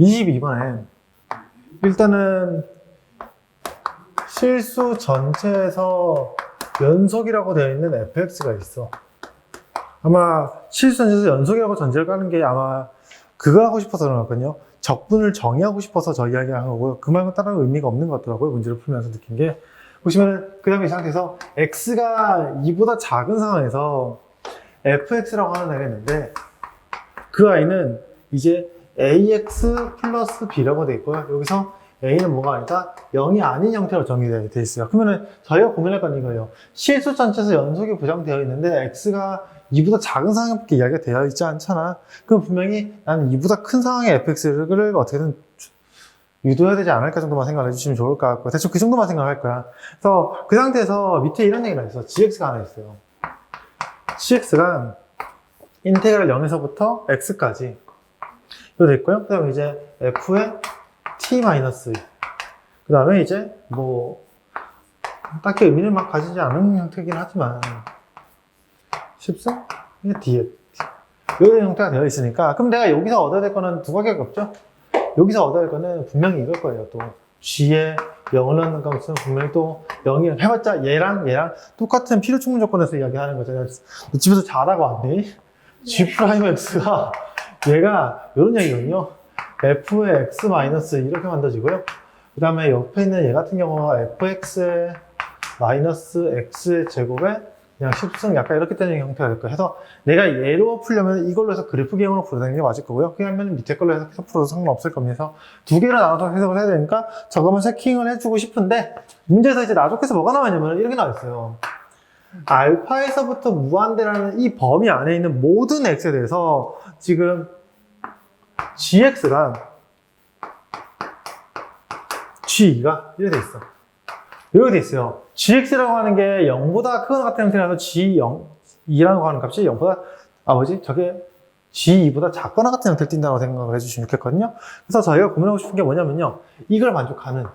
22번에 일단은 실수 전체에서 연속이라고 되어 있는 fx가 있어. 아마 실수 전체에서 연속이라고 전제를 까는 게 아마 그거 하고 싶어서 그런 거거든요. 적분을 정의하고 싶어서 저 이야기 한 거고요. 그 말고 다른 의미가 없는 것 같더라고요. 문제를 풀면서 느낀 게. 보시면은 그 다음에 이 상태에서 x가 2보다 작은 상황에서 fx라고 하는 애가 있는데 그 아이는 이제 ax 플러스 b라고 돼 있고요. 여기서 a는 뭐가 아니다? 0이 아닌 형태로 정의되어 있어요. 그러면은 저희가 고민할 건 이거예요. 실수 전체에서 연속이 보장되어 있는데 x가 2보다 작은 상황밖에 이야기가 되어 있지 않잖아. 그럼 분명히 나는 2보다 큰 상황의 fx를 어떻게든 주- 유도해야 되지 않을까 정도만 생각을 해주시면 좋을 것 같고 대충 그 정도만 생각할 거야. 그래서 그 상태에서 밑에 이런 얘기가 있어. gx가 하나 있어요. gx가 인테그랄 0에서부터 x까지 이거 됐고요. 그 다음에 이제 f의 t 마이너스 그 다음에 이제 뭐 딱히 의미를 막 가지지 않은 형태이긴 하지만 10승? 이게 df 이런 형태가 되어 있으니까. 그럼 내가 여기서 얻어야 될 거는 두 가지가 없죠? 여기서 얻어야 될 거는 분명히 이걸 거예요. 또 g에 0을 넣는 값은 분명히 또 0이 해봤자 얘랑 얘랑 똑같은 필요 충분 조건에서 이야기하는 거잖아요. 너 집에서 자다가 왔네. G 프라임 x가 얘가 이런 얘기거든요 f의 x 마이너스 이렇게 만들어지고요 그 다음에 옆에 있는 얘 같은 경우가 fx 마이너스 x 제곱에 그냥 10승 약간 이렇게 되는 형태가 될 거예요. 해서 내가 얘로 풀려면 이걸로 해서 그래프 개형으로 풀어내는 게 맞을 거고요. 그냥 밑에 걸로 해서 풀어도 상관없을 겁니다. 그래서 두 개를 나눠서 해석을 해야 되니까 저거만 세킹을 해주고 싶은데 문제에서 이제 나족해서 뭐가 나왔냐면 이렇게 나왔어요. 알파에서부터 무한대라는 이 범위 안에 있는 모든 x에 대해서 지금 gx가 g가 이렇게 돼 있어. 이렇게 돼 있어요. gx라고 하는 게 0보다 큰 같은 형태라서 g0, 2라고 하는 값이 0보다, 아, 뭐지? 저게 g2보다 작거나 같은 형태를 띈다고 생각을 해주시면 좋겠거든요. 그래서 저희가 고민하고 싶은 게 뭐냐면요. 이걸 만족하는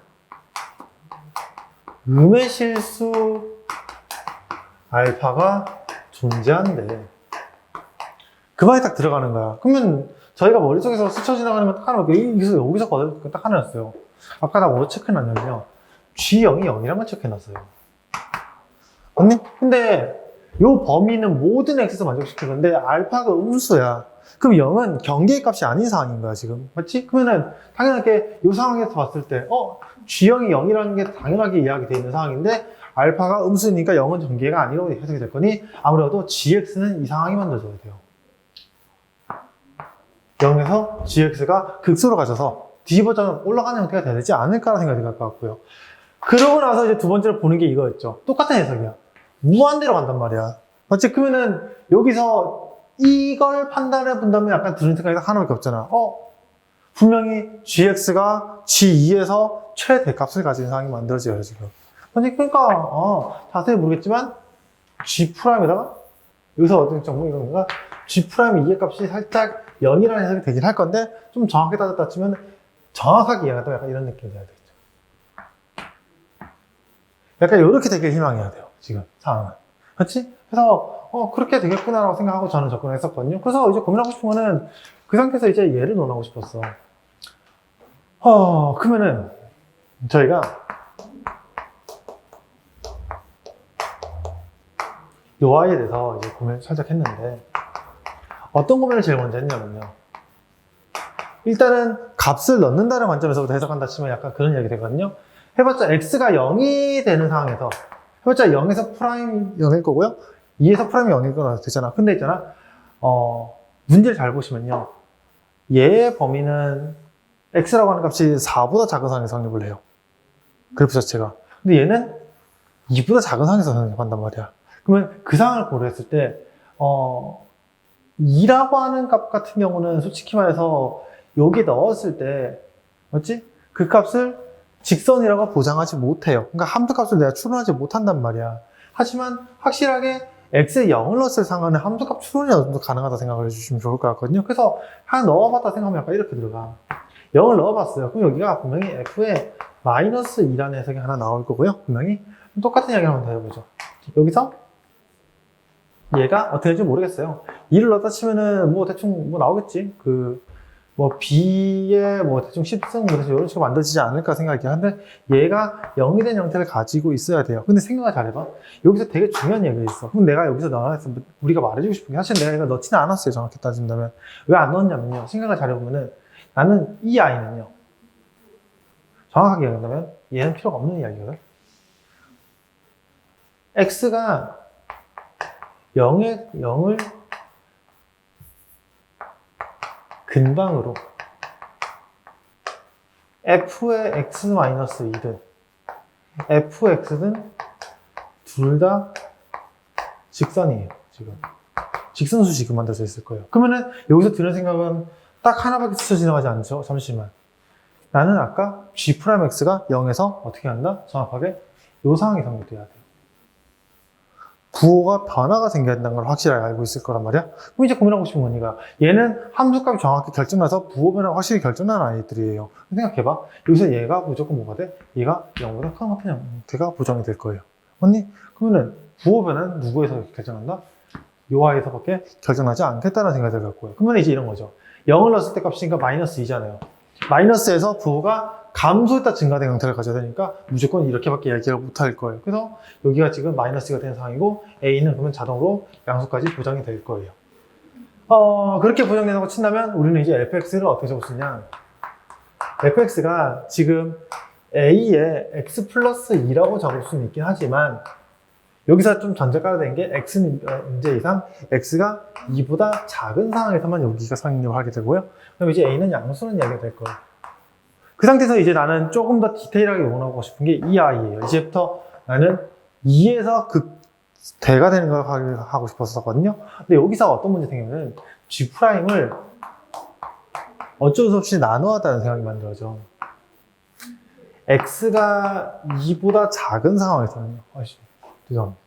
음의 실수 알파가 존재한대. 그 말이 딱 들어가는 거야. 그러면 저희가 머릿속에서 스쳐 지나가는 건딱 하나, 여기서, 여기서 거딱 하나였어요. 아까 나 뭐 체크해놨냐면요. G0이 0이라만 체크해놨어요. 언니? 근데 요 범위는 모든 x에서 만족시키는데 알파가 음수야. 그럼 0은 경계의 값이 아닌 상황인 거야, 지금. 맞지? 그러면은 당연하게 이 상황에서 봤을 때, 어, G0이 0이라는 게 당연하게 이야기 돼 있는 상황인데 알파가 음수니까 0은 전개가 아니라고 해석이 될 거니 아무래도 GX는 이 상황이 만들어져야 돼요. 0에서 GX가 극소로 가져서 뒤버전 올라가는 형태가 되지 않을까라는 생각이 들 것 같고요. 그러고 나서 이제 두 번째로 보는 게 이거였죠. 똑같은 해석이야. 무한대로 간단 말이야. 맞지? 그러면은 여기서 이걸 판단해 본다면 약간 드는 생각이 딱 하나밖에 없잖아. 어? 분명히 GX가 G2에서 최대값을 가진 상황이 만들어져요, 지금. 아니, 그러니까, 어, 자세히 모르겠지만, G 프라임에다가, 여기서 어떤 정보 이건가? G 프라임 2의 값이 살짝 0이라는 해석이 되긴 할 건데, 좀 정확하게 따졌다 치면, 정확하게 이해하다 약간 이런 느낌이 돼야 되겠죠. 약간 이렇게 되길 희망해야 돼요, 지금 상황은. 그렇지? 그래서, 어, 그렇게 되겠구나라고 생각하고 저는 접근을 했었거든요. 그래서 이제 고민하고 싶은 거는, 그 상태에서 이제 얘를 논하고 싶었어. 어, 그러면은, 저희가, 요 아이에 대해서 이제 고민을 살짝 했는데, 어떤 고민을 제일 먼저 했냐면요. 일단은 값을 넣는다는 관점에서부터 해석한다 치면 약간 그런 이야기 되거든요. 해봤자 x가 0이 되는 상황에서 해봤자 0에서 프라임 0일 거고요. 2에서 프라임이 0일 거나 되잖아. 근데 있잖아. 어, 문제를 잘 보시면요. 얘의 범위는 x라고 하는 값이 4보다 작은 상황에서 성립을 해요. 그래프 자체가. 근데 얘는 2보다 작은 상황에서 성립한단 말이야. 그러면 그 상황을 고려했을 때, 어, 2라고 하는 값 같은 경우는 솔직히 말해서 여기 넣었을 때, 맞지? 그 값을 직선이라고 보장하지 못해요. 그러니까 함수 값을 내가 추론하지 못한단 말이야. 하지만 확실하게 x에 0을 넣었을 상황은 함수 값 추론이 어느 정도 가능하다 생각을 해주시면 좋을 것 같거든요. 그래서 하나 넣어봤다 생각하면 약간 이렇게 들어가. 0을 넣어봤어요. 그럼 여기가 분명히 f에 마이너스 2라는 해석이 하나 나올 거고요. 분명히. 똑같은 이야기 한번 더 해보죠. 여기서 얘가 어떻게 될지 모르겠어요. 2를 넣었다 치면은 뭐 대충 뭐 나오겠지. 그 뭐 b의 뭐 대충 10승 뭐 대충 이런 식으로 만들어지지 않을까 생각이 한데 얘가 0이 된 형태를 가지고 있어야 돼요. 근데 생각을 잘해봐. 여기서 되게 중요한 얘기가 있어. 그럼 내가 여기서 넣어서 우리가 말해주고 싶은 게 사실 내가 이거 넣지는 않았어요. 정확히 따진다면. 왜 안 넣었냐면요. 생각을 잘해보면은 나는 이 아이는요. 정확하게 얘기한다면 얘는 필요가 없는 이야기거든. x가 0에 0을 근방으로 f의 x-2든 fx든 둘 다 직선이에요 지금. 직선수 지금 만들어져 있을 거예요. 그러면은 여기서 드는 생각은 딱 하나밖에 스쳐 지나가지 않죠. 잠시만. 나는 아까 g'x가 0에서 어떻게 한다? 정확하게 요 상황이 성립돼야 돼 요 부호가 변화가 생겨야 된다는 걸 확실하게 알고 있을 거란 말이야. 그럼 이제 고민하고 싶은 거니까 얘는 함수값이 정확히 결정나서 부호 변화가 확실히 결정나는 아이들이에요. 생각해봐. 여기서 얘가 무조건 뭐가 돼? 얘가 0보다 큰 같은 형태가 보정이 될 거예요. 언니? 그러면은 부호 변화는 누구에서 결정한다? 요 아이에서밖에 결정나지 않겠다는 생각이 들 거예요. 그러면 이제 이런 거죠. 0을 넣었을 때 값이니까 마이너스 2잖아요. 마이너스에서 부호가 감소했다 증가된 형태를 가져야 되니까 무조건 이렇게밖에 얘기를 못할 거예요. 그래서 여기가 지금 마이너스가 된 상황이고 A는 그러면 자동으로 양수까지 보장이 될 거예요. 어, 그렇게 보장된다고 친다면 우리는 이제 fx를 어떻게 적을 수 있냐. fx가 지금 A의 x 플러스 2라고 적을 수는 있긴 하지만 여기서 좀 전제 깔아야 되는 게 x는 문제 이상 x가 2보다 작은 상황에서만 여기가 상용력을 하게 되고요. 그럼 이제 a는 양수는 이야기가 될 거예요. 그 상태에서 이제 나는 조금 더 디테일하게 원하고 싶은 게 이 아이예요. 이제부터 나는 2에서 극 대가 되는 걸 하- 하고 싶었었거든요. 근데 여기서 어떤 문제 생기냐면 G'을 어쩔 수 없이 나눠야 한다는 생각이 만들어져. X가 2보다 작은 상황에서는요. 죄송합니다.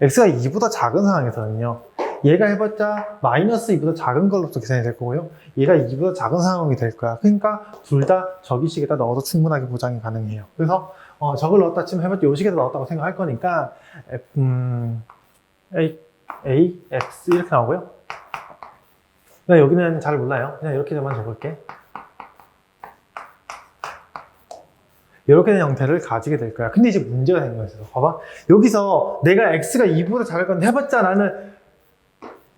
X가 2보다 작은 상황에서는요. 얘가 해봤자 마이너스 2보다 작은 걸로서 계산이 될 거고요. 얘가 2보다 작은 상황이 될 거야. 그러니까 둘 다 저기식에다 넣어도 충분하게 보장이 가능해요. 그래서 어, 저걸 넣었다 치면 해봤자 요 식에다 넣었다고 생각할 거니까 F, 음, A, A, X 이렇게 나오고요. 그냥 여기는 잘 몰라요. 그냥 이렇게만 적을게. 이렇게 된 형태를 가지게 될 거야. 근데 이제 문제가 생긴 거였어. 봐봐. 여기서 내가 x가 2보다 작을 건데 해봤자 나는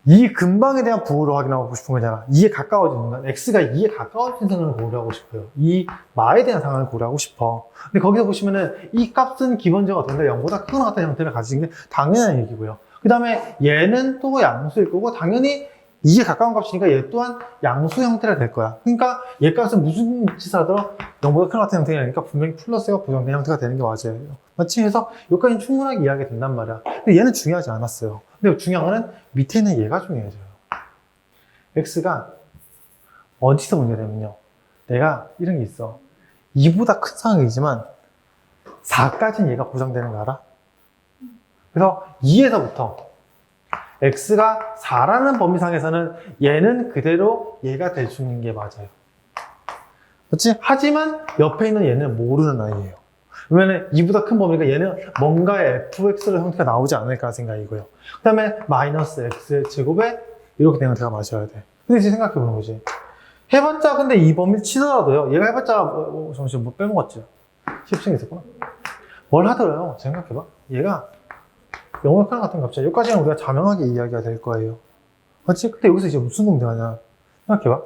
이 근방에 대한 부호를 확인하고 싶은 거잖아. 2에 가까워지는 건 x가 2에 가까워진 상황을 고려하고 싶어요. 이 마에 대한 상황을 고려하고 싶어. 근데 거기서 보시면은 이 값은 기본적으로 어떤가 0보다 크거나 같은 형태를 가지는 게 당연한 얘기고요. 그 다음에 얘는 또 양수일 거고 당연히 2에 가까운 값이니까 얘 또한 양수 형태가 될 거야. 그러니까 얘 값은 무슨 짓을 하더라도 0보다 큰 같은 형태가 분명히 플러스가 보정된 형태가 되는 게 맞아요. 맞지? 해서 여기까지는 충분하게 이해하게 된단 말이야. 근데 얘는 중요하지 않았어요. 근데 중요한 거는 밑에 있는 얘가 중요해져요. x가 어디서 문제되면요. 내가 이런 게 있어. 2보다 큰 상황이지만 4까지는 얘가 보장되는 거 알아? 그래서 2에서부터 x가 4라는 범위상에서는 얘는 그대로 얘가 될 수 있는 게 맞아요. 그렇지? 하지만 옆에 있는 얘는 모르는 아이예요. 그러면 2보다 큰 범위가 얘는 뭔가의 fx의 형태가 나오지 않을까 생각이고요. 그 다음에 마이너스 x 제곱에 이렇게 되는 형태가 맞아야 돼. 근데 이제 생각해 보는 거지. 해봤자 근데 이 범위 치더라도요. 얘가 해봤자 뭐, 어, 잠시만 뭐 빼먹었지? 10층 있었구나. 뭘 하더라요? 생각해봐. 얘가 영역하나 같은 거 없죠. 여기까지는 우리가 자명하게 이야기가 될 거예요. 맞지? 근데 여기서 이제 무슨 공정하냐? 생각해봐.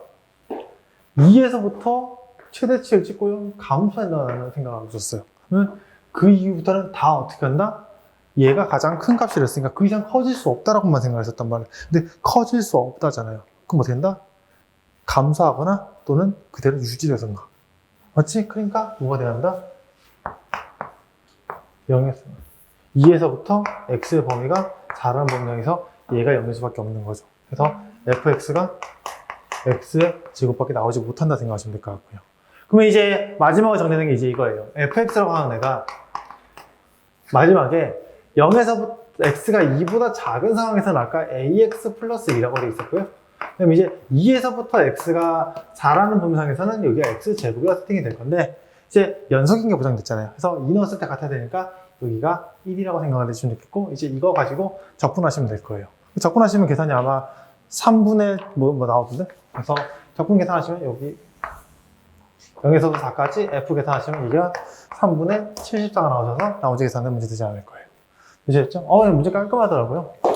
2에서부터 최대치를 찍고요. 감소한다는 생각을 하고 있었어요. 그러면 그 이후부터는 다 어떻게 한다? 얘가 가장 큰 값이 됐으니까 그 이상 커질 수 없다라고만 생각했었단 말이에요. 근데 커질 수 없다잖아요. 그럼 어떻게 된다? 감소하거나 또는 그대로 유지되던가. 맞지? 그러니까 뭐가 돼야 한다? 0에서 2에서부터 x의 범위가 4라는 범위에서 얘가 0에서밖에 없는 거죠. 그래서 fx가 x의 제곱밖에 나오지 못한다 생각하시면 될 것 같고요. 그러면 이제 마지막으로 정리되는 게 이제 이거예요. fx라고 하는 애가 마지막에 0에서부터 x가 2보다 작은 상황에서는 아까 ax 플러스 2라고 되어 있었고요. 그럼 이제 2에서부터 x가 4라는 범위상에서는 여기가 x 제곱이 세팅이 될 건데 이제 연속인 게 보장됐잖아요. 그래서 2 넣었을 때 같아야 되니까 여기가 1이라고 생각을 해주시면 좋겠고 이제 이거 가지고 적분하시면 될 거예요. 적분하시면 계산이 아마 3분의 뭐, 뭐 나오던데? 그래서 적분 계산하시면 여기 0에서부터 4까지 F 계산하시면 이게 3분의 74가 나오셔서 나머지 계산은 문제 되지 않을 거예요. 되셨죠? 어, 문제 깔끔하더라고요.